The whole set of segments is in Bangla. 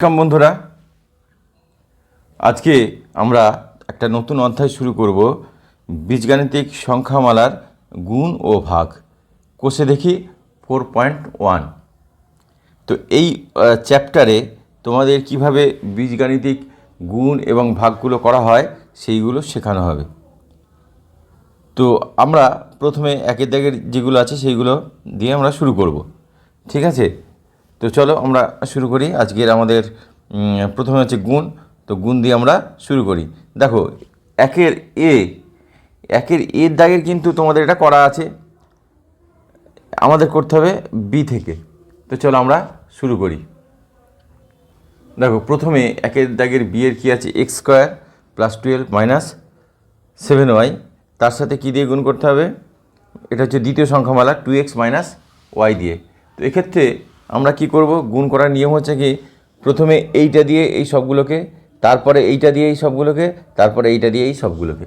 ওয়েলকাম বন্ধুরা, আজকে আমরা একটা নতুন অধ্যায় শুরু করব, বীজগাণিতিক সংখ্যামালার গুণ ও ভাগ। কোষে দেখি ফোর পয়েন্ট ওয়ান তো এই চ্যাপ্টারে তোমাদের কীভাবে বীজগাণিতিক গুণ এবং ভাগগুলো করা হয়, সেইগুলো শেখানো হবে। তো আমরা প্রথমে একের দাগের যেগুলো আছে, সেইগুলো দিয়ে আমরা শুরু করব। ঠিক আছে? তো চলো আমরা শুরু করি। আজকের আমাদের প্রথমে হচ্ছে গুণ। তো গুণ দিয়ে আমরা শুরু করি। দেখো, একের এ, একের এর দাগের কিন্তু তোমাদের এটা করা আছে। আমাদের করতে হবে বি থেকে। তো চলো আমরা শুরু করি। দেখো, প্রথমে একের দাগের বি এর কী আছে? X square plus twelve minus seven y তার সাথে কী দিয়ে গুণ করতে হবে? এটা হচ্ছে দ্বিতীয় সংখ্যামালা টু এক্স মাইনাস ওয়াই দিয়ে। তো এক্ষেত্রে আমরা কি করব? গুণ করার নিয়ম হচ্ছে কি, প্রথমে এইটা দিয়ে এই সবগুলোকে, তারপরে এইটা দিয়ে এই সবগুলোকে, তারপরে এইটা দিয়ে এই সবগুলোকে।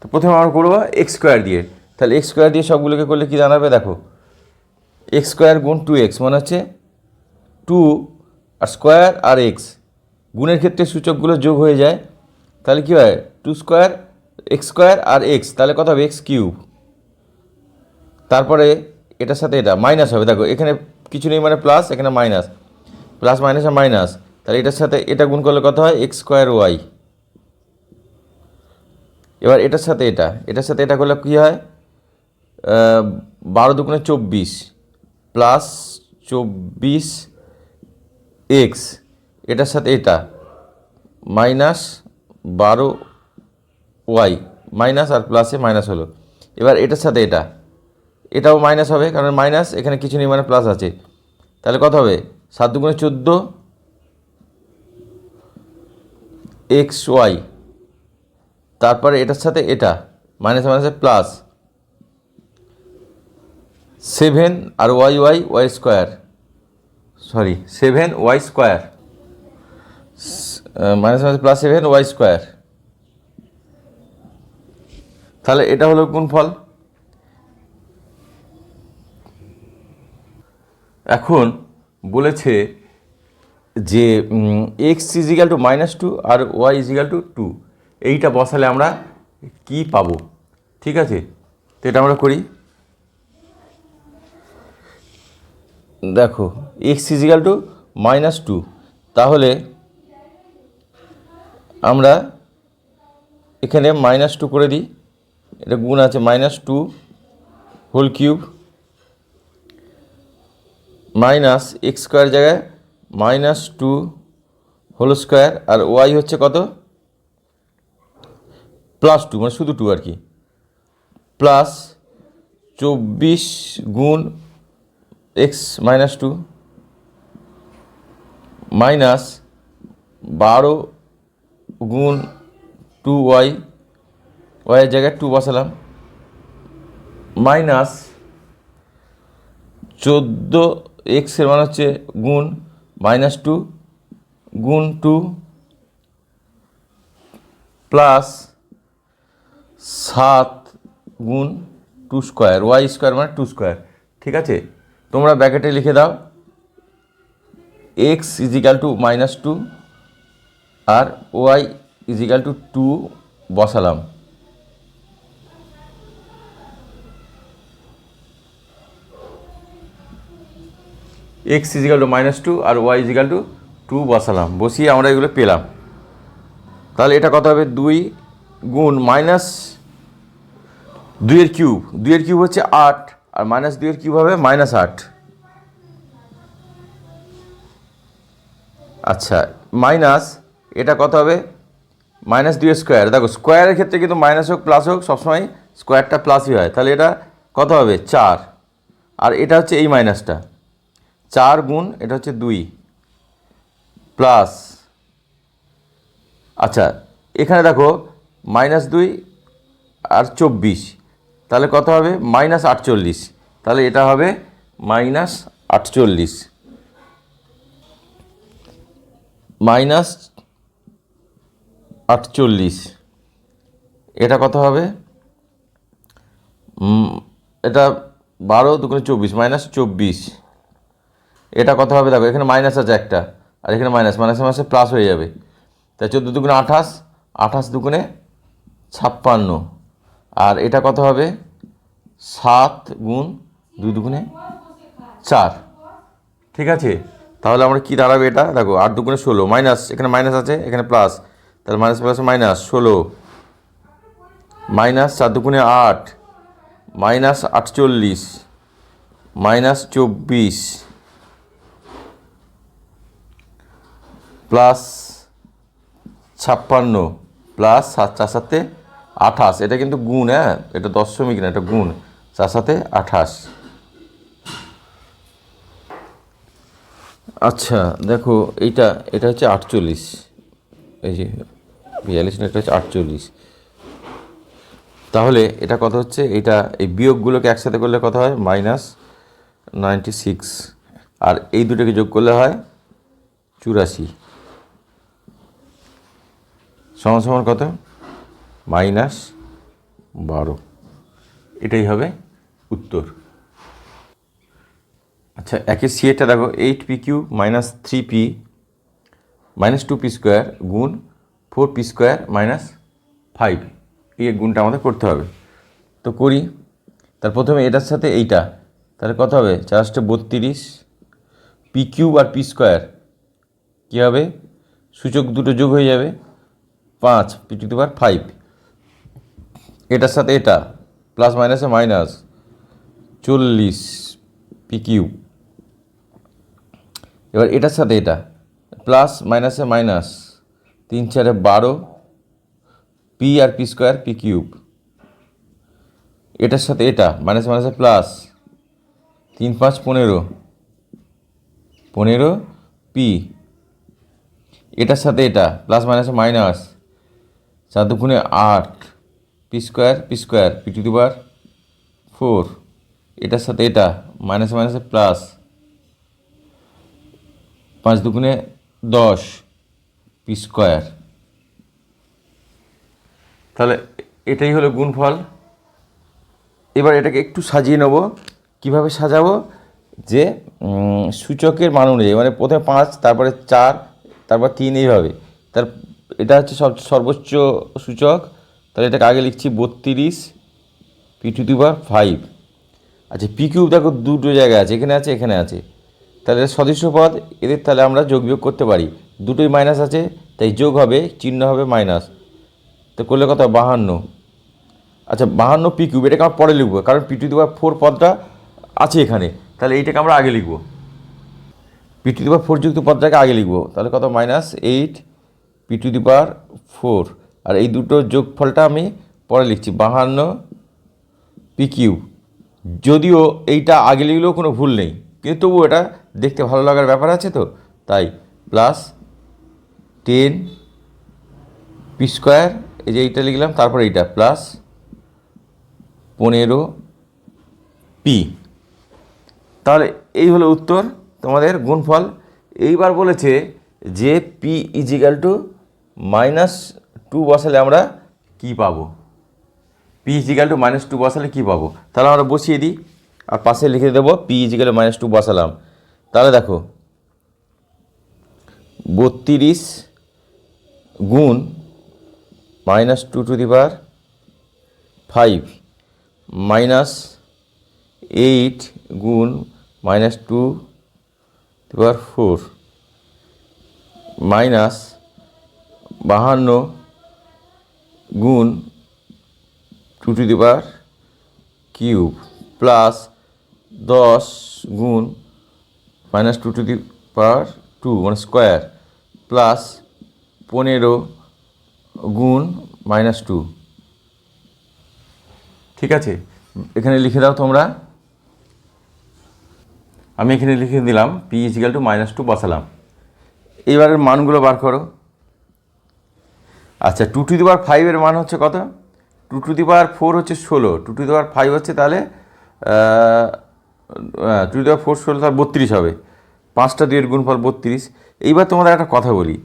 তো প্রথমে আমরা করব এক্স স্কোয়ার দিয়ে। তাহলে এক্স স্কোয়ার দিয়ে সবগুলোকে করলে কি জানাবে দেখো এক্স স্কোয়ার গুণ টু এক্স মানে হচ্ছে টু আর স্কোয়ার আর এক্স গুণের ক্ষেত্রে সূচকগুলো যোগ হয়ে যায়। তাহলে কী হয়? টু স্কোয়ার এক্স স্কোয়ার আর এক্স তাহলে কত হবে? এক্স কিউব তারপরে এটার সাথে এটা মাইনাস হবে। দেখো, এখানে কিছু নেই মানে প্লাস এখানে মাইনাস প্লাস মাইনাস আর মাইনাস তাহলে এটার সাথে এটা গুণ করলে কত হয়? এক্স স্কোয়ার ওয়াই এবার এটার সাথে এটা। এটার সাথে এটা করলে কী হয়? বারো দুগুণে চব্বিশ প্লাস চব্বিশ এক্স এটার সাথে এটা। মাইনাস বারো ওয়াই মাইনাস আর প্লাসে মাইনাস হলো। এবার এটার সাথে এটা। এটাও মাইনাস হবে, কারণ মাইনাস এখানে কিছু নেই মানে প্লাস আছে। তাহলে কত হবে? সাত দুগুণে চোদ্দ এক্স ওয়াই। তারপরে এটার সাথে এটা মাইনাস মাইনাসে প্লাস সেভেন আর y y y square sorry seven y square minus minus plus seven y square তাহলে এটা হলো গুণফল। এখন বলেছে যে x equal to minus two R Y equal to two এইটা বসালে আমরা কি পাবো? ঠিক আছে? তো এটা আমরা করি। দেখো x equal to minus two তাহলে আমরা এখানে মাইনাস টু করে দিই। এটা গুণ আছে minus two whole cube minus x square জায়গায় মাইনাস টু হোল স্কোয়ার আর ওয়াই হচ্ছে কত? প্লাস টু মানে শুধু টু আর কি। প্লাস চব্বিশ গুণ এক্স মাইনাস টু মাইনাস বারো গুণ টু ওয়াই ওয়াইয়ের জায়গায় টু বসালাম। মাইনাস চোদ্দ এক্সের মানে হচ্ছে গুণ মাইনাস টু গুণ টু প্লাস সাত গুণ টু স্কোয়ার ওয়াই স্কোয়ার মানে টু স্কোয়ার ঠিক আছে? তোমরা ব্যাকেটে লিখে দাও x equal to minus two R Y equal to two বসালাম। X equal to minus two R Y equal to two বসালাম, বসিয়ে আমরা এগুলো পেলাম। তাহলে এটা কত হবে? দুই গুণ মাইনাস দুইয়ের কিউব দুইয়ের কিউব হচ্ছে আট, আর মাইনাস দুইয়ের কিউব হবে মাইনাস আট। আচ্ছা মাইনাস এটা কত হবে? মাইনাস দুই স্কোয়ার দেখো স্কোয়ারের ক্ষেত্রে কিন্তু মাইনাস হোক প্লাস হোক, সবসময় স্কোয়ারটা প্লাসই হয়। তাহলে এটা কত হবে? চার। আর এটা হচ্ছে এই মাইনাসটা চার গুণ, এটা হচ্ছে দুই প্লাস আচ্ছা এখানে দেখো মাইনাস দুই আর চব্বিশ, তাহলে কত হবে? মাইনাস আটচল্লিশ, তাহলে এটা হবে মাইনাস আটচল্লিশ মাইনাস আটচল্লিশ, এটা কত হবে? এটা বারো দুগুণে চব্বিশ মাইনাস চব্বিশ এটা কত হবে দেখো, এখানে মাইনাস আছে একটা, আর এখানে মাইনাস মাইনাসে মাসে প্লাস হয়ে যাবে। তাই চোদ্দ দুগুণে আঠাশ আঠাশ দুগুণে ছাপ্পান্ন। আর এটা কত হবে? সাত গুণ দুই দুগুণে চার। ঠিক আছে? তাহলে আমরা কী দাঁড়াবে এটা? দেখো, আট দুগুণে ষোলো মাইনাস এখানে মাইনাস আছে, এখানে প্লাস তাহলে মাইনাস প্লাস মাইনাস ষোলো। মাইনাস চার দুগুণে আট মাইনাস আটচল্লিশ মাইনাস চব্বিশ। প্লাস ছাপ্পান্ন, প্লাস চার সাথে আঠাশ। এটা কিন্তু গুণ হ্যাঁ? এটা দশমিক না, এটা গুণ। চার সাথে আঠাশ। আচ্ছা দেখো, এইটা, এটা হচ্ছে আটচল্লিশ। এই যে, বিয়াল্লিশ না, এটা হচ্ছে আটচল্লিশ। তাহলে এটা কত হচ্ছে? এটা এই বিয়োগগুলোকে একসাথে করলে কত হয়? Minus ninety six. আর এই দুটোকে যোগ করলে হয় চুরাশি। সমান সমান কত? মাইনাস বারো। এটাই হবে উত্তর। আচ্ছা একের সিএটা দেখো, eight p q minus three p, minus two p square গুণ four p square minus five. এই গুণটা আমাদের করতে হবে। তো করি। তার প্রথমে এটার সাথে এইটা। তাহলে কত হবে? চারশো বত্রিশ। পি কিউব আর পি স্কোয়ার কী হবে? সূচক দুটো যোগ হয়ে যাবে। পাঁচ p to the power five. এটার সাথে এটা, প্লাস মাইনাসে মাইনাস চল্লিশ পি কিউব। এবার এটার সাথে এটা, প্লাস মাইনাসে মাইনাস তিন চারে বারো পি আর পি স্কোয়ার পি কিউব। এটার সাথে এটা, মাইনাসে মাইনাসে প্লাস তিন পাঁচ পনেরো পনেরো পি। এটার সাথে এটা, প্লাস মাইনাসে মাইনাস চার দুগুণে আট, p square p square, p to power four. এটার সাথে এটা, মাইনাসে মাইনাসে প্লাস পাঁচ দুগুণে দশ, পি স্কোয়ার। তাহলে এটাই হলো গুণফল। এবার এটাকে একটু সাজিয়ে নেব। কীভাবে সাজাবো? যে সূচকের মান অনুযায়ী মানে প্রথমে পাঁচ, তারপরে চার, তারপর তিন এইভাবে। তার এটা হচ্ছে সব সর্বোচ্চ সূচক। তাহলে এটাকে আগে লিখছি বত্রিশ p to the power five আচ্ছা পি কিউব দেখো দুটো জায়গায় আছে, এখানে আছে এখানে আছে। তাহলে এটা সদস্য পদ, এদের তাহলে আমরা যোগ বিয়োগ করতে পারি। দুটোই মাইনাস আছে, তাই যোগ হবে, চিহ্ন হবে মাইনাস তো করলে কত? বাহান্ন। আচ্ছা বাহান্ন পি কিউব এটাকে আমরা পরে লিখব, কারণ p to the power four পদটা আছে এখানে। তাহলে এইটাকে আমরা আগে লিখব। P to the power four যুক্ত পদটাকে আগে লিখব। তাহলে কত? Minus eight p to the power four. আর এই দুটো যোগফলটা আমি পরে লিখছি, বাহান্ন পি কিউ। যদিও এইটা আগে লিখলেও কোনো ভুল নেই, কিন্তু তবু এটা দেখতে ভালো লাগার ব্যাপার আছে তো। তাই প্লাস টেন পি স্কোয়ার এই যে এইটা লিখলাম, তারপর এইটা প্লাস পনেরো পি তাহলে এই হলো উত্তর তোমাদের গুণফল। এইবার বলেছে যে p equal to minus two বসালে আমরা কী পাবো? P equal to minus two বসালে কী পাবো? তাহলে আমরা বসিয়ে দিই আর পাশে লিখে দেবো পি ইজিক্যাল মাইনাস টু বসালাম। তাহলে দেখো, বত্রিশ গুণ minus two two the power five minus eight গুণ minus two the power four minus বাহান্ন গুণ two two the power cube plus দশ গুণ minus two two the power two মানে স্কোয়ার, প্লাস পনেরো গুণ মাইনাস টু। ঠিক আছে? এখানে লিখে দাও তোমরা। আমি এখানে লিখে দিলাম p equal to minus two বসালাম। এইবারের মানগুলো বার করো। আচ্ছা টু টু দি পাওয়ার ফাইভের মান হচ্ছে কত? Two two the power four হচ্ছে ষোলো। Two two the power five হচ্ছে তাহলে টু দি পাওয়ার ফোর ষোলো, তাহলে বত্রিশ হবে। পাঁচটা দুইয়ের গুণফল বত্রিশ। এইবার তোমাদের একটা কথা বলি।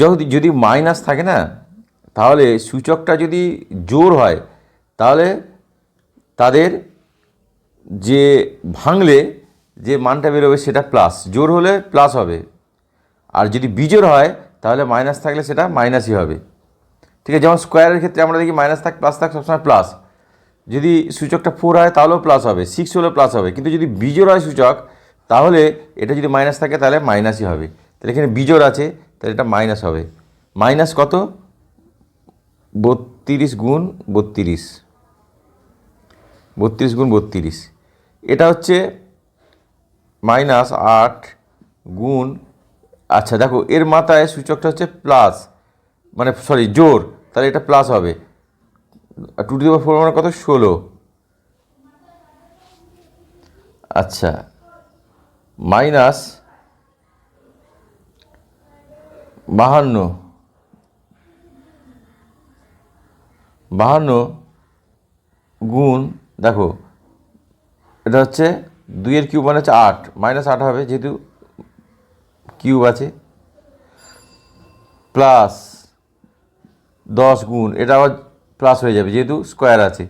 যদি যদি মাইনাস থাকে না, তাহলে সূচকটা যদি জোর হয়, তাহলে তাদের যে ভাঙলে যে মানটা বেরোবে সেটা প্লাস জোর হলে প্লাস হবে। আর যদি বিজোড় হয় তাহলে মাইনাস থাকলে সেটা মাইনাসই হবে। ঠিক আছে, যেমন স্কোয়ারের ক্ষেত্রে আমরা দেখি মাইনাস থাক প্লাস থাক, সবসময় প্লাস যদি সূচকটা ফোর হয়, তাহলেও প্লাস হবে। সিক্স হলেও প্লাস হবে। কিন্তু যদি বিজোড় হয় সূচক, তাহলে এটা যদি মাইনাস থাকে, তাহলে মাইনাসই হবে। তাহলে এখানে বিজোড় আছে, তাহলে এটা মাইনাস হবে। মাইনাস কত? বত্রিশ গুণ বত্রিশ। বত্রিশ গুণ বত্রিশ। এটা হচ্ছে মাইনাস আট গুণ আচ্ছা দেখো, এর মাথায় সূচকটা হচ্ছে প্লাস মানে সরি জোর, তাহলে এটা প্লাস হবে। টু টু ফোর মানে কত? ষোলো। আচ্ছা মাইনাস বাহান্ন। বাহান্ন গুণ, দেখো, এটা হচ্ছে দুইয়ের কিউব মানে হচ্ছে আট মাইনাস আট হবে, যেহেতু কিউব আছে, প্লাস দশ গুণ, এটা আবার প্লাস হয়ে যাবে যেহেতু স্কোয়ার আছে,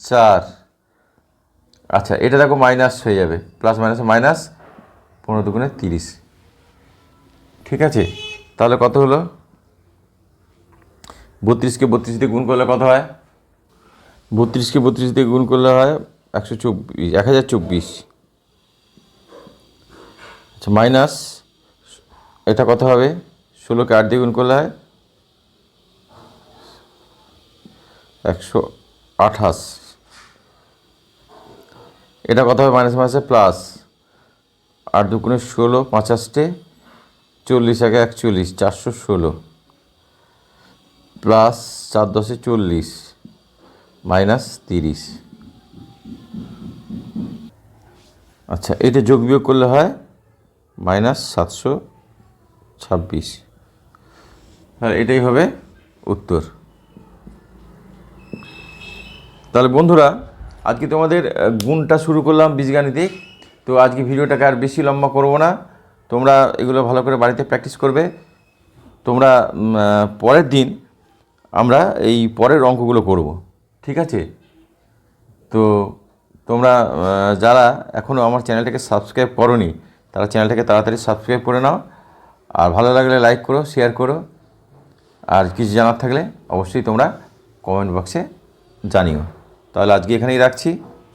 চার আচ্ছা এটা দেখো মাইনাস হয়ে যাবে, প্লাস মাইনাস মাইনাস পনেরো দুগুণে তিরিশ। ঠিক আছে? তাহলে কত হলো? বত্রিশকে বত্রিশ দিয়ে গুণ করলে কত হয়? বত্রিশকে বত্রিশ দিয়ে গুণ করলে হয় একশো চব্বিশ, এক হাজার চব্বিশ। আচ্ছা মাইনাস এটা কত হবে? ষোলোকে আট দ্বিগুণ গুণ করলে হয় একশো আঠাশ। এটা কত হবে? মাইনাস মাইনাসে প্লাস আট দুগুণে ষোলো পঁচাশটে চল্লিশ, একে একচল্লিশ, চারশো ষোলো। প্লাস চার দশে চল্লিশ, মাইনাস তিরিশ। আচ্ছা এটা যোগ বিয়োগ করলে হয় মাইনাস সাতশো ছাব্বিশ। হ্যাঁ এটাই হবে উত্তর। তাহলে বন্ধুরা, আজকে তোমাদের গুণটা শুরু করলাম বীজগাণিতিক। তো আজকে ভিডিওটাকে আর বেশি লম্বা করব না। তোমরা এগুলো ভালো করে বাড়িতে প্র্যাকটিস করবে। তোমরা পরের দিন আমরা এই পরের অঙ্কগুলো করব। ঠিক আছে? তো তোমরা যারা এখনও আমার চ্যানেলটাকে সাবস্ক্রাইব করনি, তারা চ্যানেলটাকে তাড়াতাড়ি সাবস্ক্রাইব করে নাও। আর ভালো লাগলে লাইক করো শেয়ার করো। আর কিছু জানার থাকলে অবশ্যই তোমরা কমেন্ট বক্সে জানিও। তাহলে আজকে এখানেই রাখছি।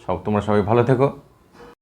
সব তোমরা সবাই ভালো থেকো।